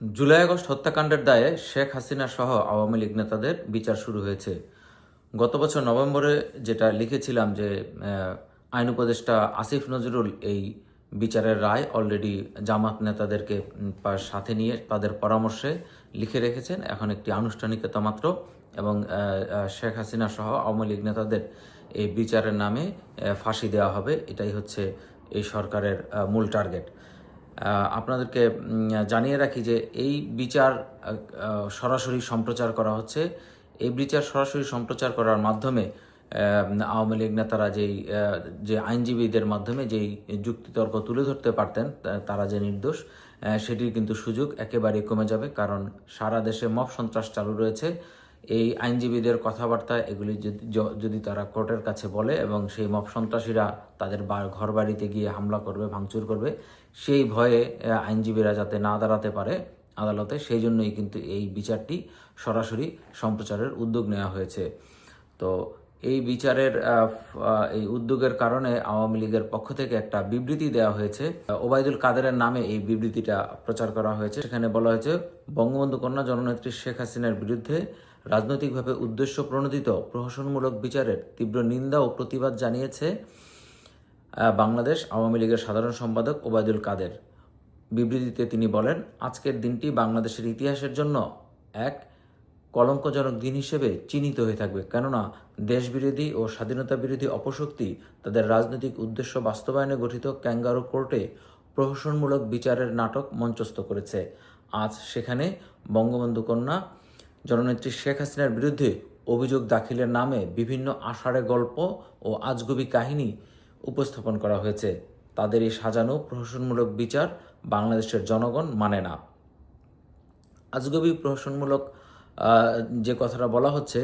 July August হত্যাকাণ্ডের দায়ে শেখ হাসিনা সহ আওয়ামী লীগ নেতাদের বিচার শুরু হয়েছে। গত বছর নভেম্বরে যেটা লিখেছিলাম যে আইন উপদেষ্টা আসিফ নজরুল এই বিচারের রায় অলরেডি জামাত নেতাদেরকে সাথে নিয়ে তাদের পরামর্শে লিখে রেখেছেন। এখন একটি আনুষ্ঠানিকতা মাত্র এবং শেখ হাসিনা সহ আওয়ামী লীগ নেতাদের এই বিচারের নামে ফাঁসি দেওয়া হবে। এটাই হচ্ছে এই সরকারের মূল টার্গেট আপনাদেরকে জানিয়ে রাখি যে এই বিচার সরাসরি সম্প্রচার করা হচ্ছে। এই বিচার সরাসরি সম্প্রচার করার মাধ্যমে আওয়ামী লীগ নেতারা যেই যে আইনজীবীদের মাধ্যমে যেই যুক্তিতর্ক তুলে ধরতে পারতেন তারা যে নির্দোষ সেটির কিন্তু সুযোগ একেবারেই কমে যাবে। কারণ সারা দেশে মব সন্ত্রাস চালু রয়েছে। এই আইনজীবীদের কথাবার্তা এগুলি যদি তারা কোর্টের কাছে বলে এবং সেই মব সন্ত্রাসীরা তাদের ঘর বাড়িতে গিয়ে হামলা করবে, ভাঙচুর করবে, সেই ভয়ে আইনজীবীরা যাতে না দাঁড়াতে পারে আদালতে, সেই জন্যই কিন্তু এই বিচারটি সরাসরি সম্প্রচারের উদ্যোগ নেওয়া হয়েছে। তো এই বিচারের এই উদ্যোগের কারণে আওয়ামী লীগের পক্ষ থেকে একটা বিবৃতি দেওয়া হয়েছে। ওবায়দুল কাদেরের নামে এই বিবৃতিটা প্রচার করা হয়েছে। সেখানে বলা হয়েছে, বঙ্গবন্ধু কন্যা জননেত্রী শেখ হাসিনার বিরুদ্ধে রাজনৈতিকভাবে উদ্দেশ্য প্রণোদিত প্রহসনমূলক বিচারের তীব্র নিন্দা ও প্রতিবাদ জানিয়েছে বাংলাদেশ আওয়ামী লীগের সাধারণ সম্পাদক ওবায়দুল কাদের। বিবৃতিতে তিনি বলেন, আজকের দিনটি বাংলাদেশের ইতিহাসের জন্য এক কলঙ্কজনক দিন হিসেবে চিহ্নিত হয়ে থাকবে। কেননা, দেশবিরোধী ও স্বাধীনতা বিরোধী অপশক্তি তাদের রাজনৈতিক উদ্দেশ্য বাস্তবায়নে গঠিত ক্যাঙ্গারু কোর্টে প্রহসনমূলক বিচারের নাটক মঞ্চস্থ করেছে। আজ সেখানে বঙ্গবন্ধু কন্যা জননেত্রী শেখ হাসিনার বিরুদ্ধে অভিযোগ দাখিলের নামে বিভিন্ন আষাঢ়ে গল্প ও আজগুবি কাহিনী উপস্থাপন করা হয়েছে। তাদের এই সাজানো প্রহসনমূলক বিচার বাংলাদেশের জনগণ মানে না। আজগবি প্রহসনমূলক যে কথাটা বলা হচ্ছে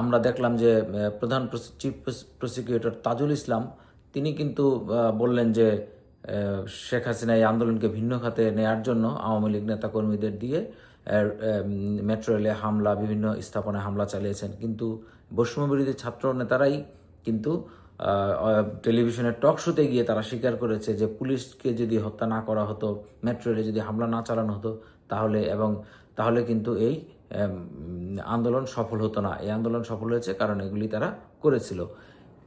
আমরা দেখলাম যে প্রধান চিফ প্রসিকিউটর তাজুল ইসলাম, তিনি কিন্তু বললেন যে শেখ হাসিনা এই আন্দোলনকে ভিন্ন খাতে নেয়ার জন্য আওয়ামী লীগ নেতা কর্মীদের দিয়ে মেট্রো রেলে হামলা, বিভিন্ন স্থাপনায় হামলা চালিয়েছেন। কিন্তু বৈষম্যবিরোধী ছাত্র নেতারাই কিন্তু টেলিভিশনের টক শোতে গিয়ে তারা স্বীকার করেছে যে পুলিশকে যদি হত্যা না করা হতো মেট্রো রেলে যদি হামলা না চালানো হতো, তাহলে এবং তাহলে কিন্তু এই আন্দোলন সফল হতো না। এই আন্দোলন সফল হয়েছে কারণ এগুলি তারা করেছিল।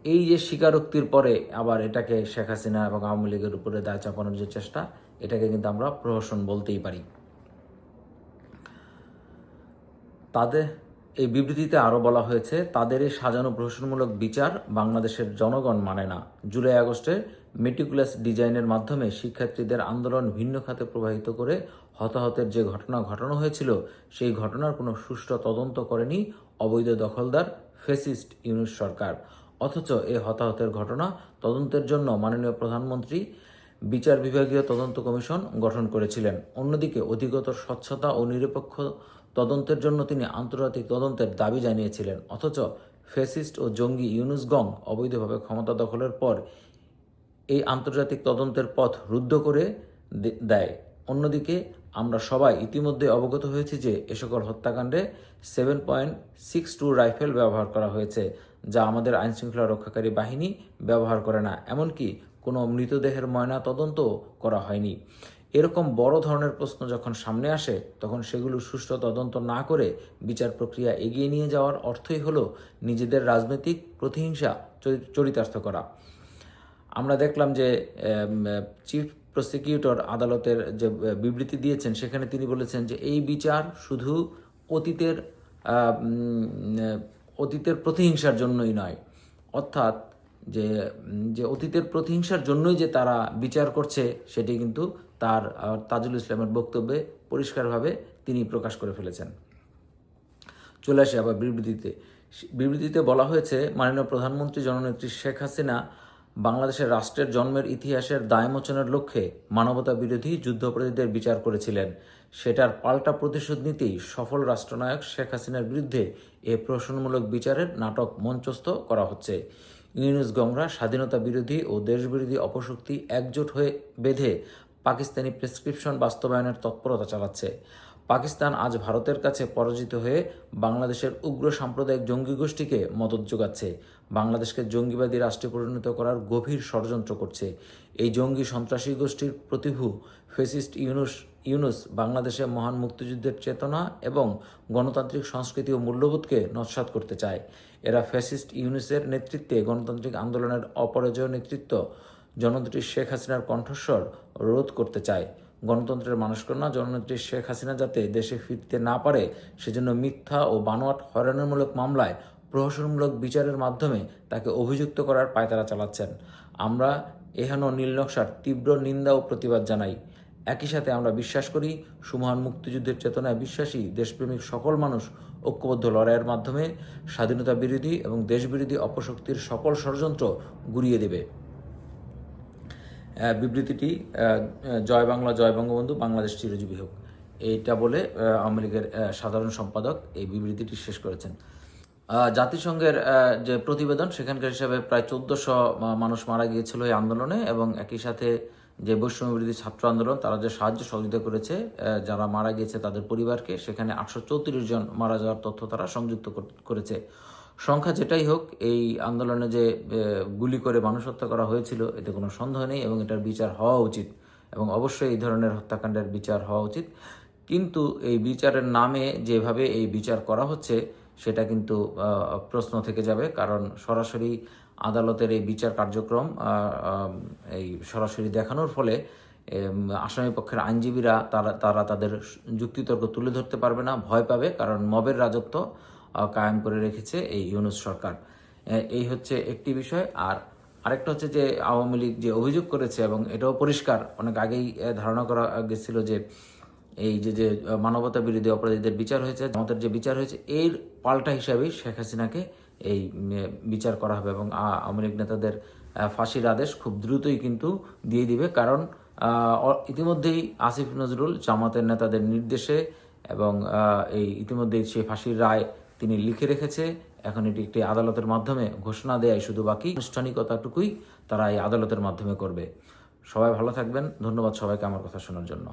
এই যে স্বীকারোক্তির পরে আবার এটাকে শেখ হাসিনা এবং আওয়ামী লীগের উপরে দায় চাপানোর যে চেষ্টা, এটাকে কিন্তু আমরা প্রহসন বলতেই পারি। তাদের এই বিবৃতিতে আরও বলা হয়েছে তাদের এই সাজানো প্রহসনমূলক বিচার বাংলাদেশের জনগণ মানে না। জুলাই আগস্টে মেটিকুলাস ডিজাইনের মাধ্যমে শিক্ষার্থীদের আন্দোলন ভিন্ন খাতে প্রবাহিত করে হতাহতের যে ঘটনা ঘটানো হয়েছিল, সেই ঘটনার কোনো সুষ্ঠু তদন্ত করেনি অবৈধ দখলদার ফেসিস্ট ইউনুস সরকার। অথচ এই হতাহতের ঘটনা তদন্তের জন্য মাননীয় প্রধানমন্ত্রী বিচার বিভাগীয় তদন্ত কমিশন গঠন করেছিলেন। অন্যদিকে অধিকতর স্বচ্ছতা ও নিরপেক্ষ তদন্তের জন্য তিনি আন্তর্জাতিক তদন্তের দাবি জানিয়েছিলেন। অথচ ফেসিস্ট ও জঙ্গি ইউনুস গং অবৈধভাবে ক্ষমতা দখলের পর এই আন্তর্জাতিক তদন্তের পথ রুদ্ধ করে দেয়। অন্যদিকে আমরা সবাই ইতিমধ্যে অবগত হয়েছি যে এ সকল হত্যাকাণ্ডে seven point six two rifle ব্যবহার করা হয়েছে, যা আমাদের আইনশৃঙ্খলা রক্ষাকারী বাহিনী ব্যবহার করে না। এমনকি কোনো মৃতদেহের ময়না তদন্ত করা হয়নি। এরকম বড় ধরনের প্রশ্ন যখন সামনে আসে, তখন সেগুলো সুষ্ঠু তদন্ত না করে বিচার প্রক্রিয়া এগিয়ে নিয়ে যাওয়ার অর্থই হলো নিজেদের রাজনৈতিক প্রতিহিংসা চরি- চরিতার্থ করা। আমরা দেখলাম যে চিফ প্রসিকিউটর আদালতের যে বিবৃতি দিয়েছেন, সেখানে তিনি বলেছেন যে, এই বিচার শুধু অতীতের অতীতের প্রতিহিংসার জন্যই নয়। অর্থাৎ যে যে অতীতের প্রতিহিংসার জন্যই যে তারা বিচার করছে, সেটি কিন্তু তার তাজুল ইসলামের বক্তব্যে পরিষ্কারভাবে তিনি প্রকাশ করে ফেলেছেন। চলে আসে আবার বিবৃতিতে। বিবৃতিতে বলা হয়েছে, মাননীয় প্রধানমন্ত্রী জননেত্রী শেখ হাসিনা বাংলাদেশের রাষ্ট্রের জন্মের ইতিহাসের দায়মোচনের লক্ষ্যে মানবতা বিরোধী যুদ্ধাপরাধীদের বিচার করেছিলেন। সেটার পাল্টা প্রতিশোধ নিতেই সফল রাষ্ট্রনায়ক শেখ হাসিনার বিরুদ্ধে এ প্রশ্নমূলক বিচারের নাটক মঞ্চস্থ করা হচ্ছে। ইউনুস গংরা স্বাধীনতা বিরোধী ও দেশবিরোধী অপশক্তি একজোট হয়ে বেঁধে পাকিস্তানি প্রেসক্রিপশন বাস্তবায়নের তৎপরতা চালাচ্ছে। পাকিস্তান আজ ভারতের কাছে পরাজিত হয়ে বাংলাদেশের উগ্র সাম্প্রদায়িক জঙ্গি গোষ্ঠীকে মদত যোগাচ্ছে। বাংলাদেশকে জঙ্গিবাদী রাষ্ট্রে পরিণত করার গভীর ষড়যন্ত্র করছে। এই জঙ্গি সন্ত্রাসী গোষ্ঠীর প্রতিভু ফেসিস্ট ইউনুস ইউনুস বাংলাদেশে মহান মুক্তিযুদ্ধের চেতনা এবং গণতান্ত্রিক সংস্কৃতি ও মূল্যবোধকে নস্বাত করতে চায়। এরা ফ্যাসিস্ট ইউনুসের নেতৃত্বে গণতান্ত্রিক আন্দোলনের অপরাজয় নেতৃত্ব জননেত্রী শেখ হাসিনার কণ্ঠস্বর রোধ করতে চায়। গণতন্ত্রের মানুষকন্যা জননেত্রী শেখ হাসিনা যাতে দেশে ফিরতে না পারে, সেজন্য মিথ্যা ও বানোয়াট হয়রানিমূলক মামলায় প্রহসনমূলক বিচারের মাধ্যমে তাকে অভিযুক্ত করার পায়তারা চালাচ্ছেন। আমরা এহেন নীলনকশার তীব্র নিন্দা ও প্রতিবাদ জানাই। একই সাথে আমরা বিশ্বাস করি, সুমহান মুক্তিযুদ্ধের চেতনায় বিশ্বাসী, দেশপ্রেমিক সকল মানুষ ঐক্যবদ্ধ লড়াইয়ের মাধ্যমে স্বাধীনতা বিরোধী এবং দেশবিরোধী অপশক্তির সকল ষড়যন্ত্র গুড়িয়ে দেবে। বিবৃতিটি জয় বাংলা, জয় বঙ্গবন্ধু, বাংলাদেশ চিরজীবী হোক। এইটা বলে আওয়ামী লীগের সাধারণ সম্পাদক এই বিবৃতিটি শেষ করেছেন। জাতিসংঘের যে প্রতিবেদন, সেখানকার হিসাবে প্রায় চোদ্দশো মানুষ মারা গিয়েছিল এই আন্দোলনে এবং একই সাথে যে বৈষম্য বিরোধী ছাত্র আন্দোলন, তারা যে সাহায্য সহযোগিতা করেছে যারা মারা গিয়েছে তাদের পরিবারকে, সেখানে আটশো চৌত্রিশ জন মারা যাওয়ার তথ্য তারা সংযুক্ত করেছে। সংখ্যা যেটাই হোক এই আন্দোলনে যে গুলি করে মানুষ হত্যা করা হয়েছিল এতে কোনো সন্দেহ নেই এবং এটার বিচার হওয়া উচিত। এবং অবশ্যই এই ধরনের হত্যাকাণ্ডের বিচার হওয়া উচিত। কিন্তু এই বিচারের নামে যেভাবে এই বিচার করা হচ্ছে সেটা কিন্তু প্রশ্ন থেকে যাবে। কারণ সরাসরি আদালতের এই বিচার কার্যক্রম এই সরাসরি দেখানোর ফলে এম, আসামি পক্ষের আইনজীবীরা তারা তারা তাদের যুক্তিতর্ক তুলে ধরতে পারবে না ভয় পাবে। কারণ মবের রাজত্ব কায়েম করে রেখেছে এই ইউনুস সরকার। এই হচ্ছে একটি বিষয়। আর আরেকটা হচ্ছে যে আওয়ামী লীগ যে অভিযোগ করেছে এবং এটাও পরিষ্কার, অনেক আগেই ধারণা করা গেছিল যে এই যে যে মানবতা বিরোধী অপরাধীদের বিচার হয়েছে আমাদের যে বিচার হয়েছে, এর পাল্টা হিসাবেই শেখ হাসিনাকে এই বিচার করা হবে এবং আওয়ামী লীগ নেতাদের ফাঁসির আদেশ খুব দ্রুতই কিন্তু দিয়ে দিবে। কারণ ইতিমধ্যেই আসিফ নজরুল জামাতের নেতাদের নির্দেশে এবং এই ইতিমধ্যেই সে ফাঁসির রায় তিনি লিখে রেখেছে। এখন এটি একটি আদালতের মাধ্যমে ঘোষণা দেয় শুধু বাকি। আনুষ্ঠানিকতাটুকুই তারা এই আদালতের মাধ্যমে করবে। সবাই ভালো থাকবেন। ধন্যবাদ সবাইকে আমার কথা শোনার জন্য।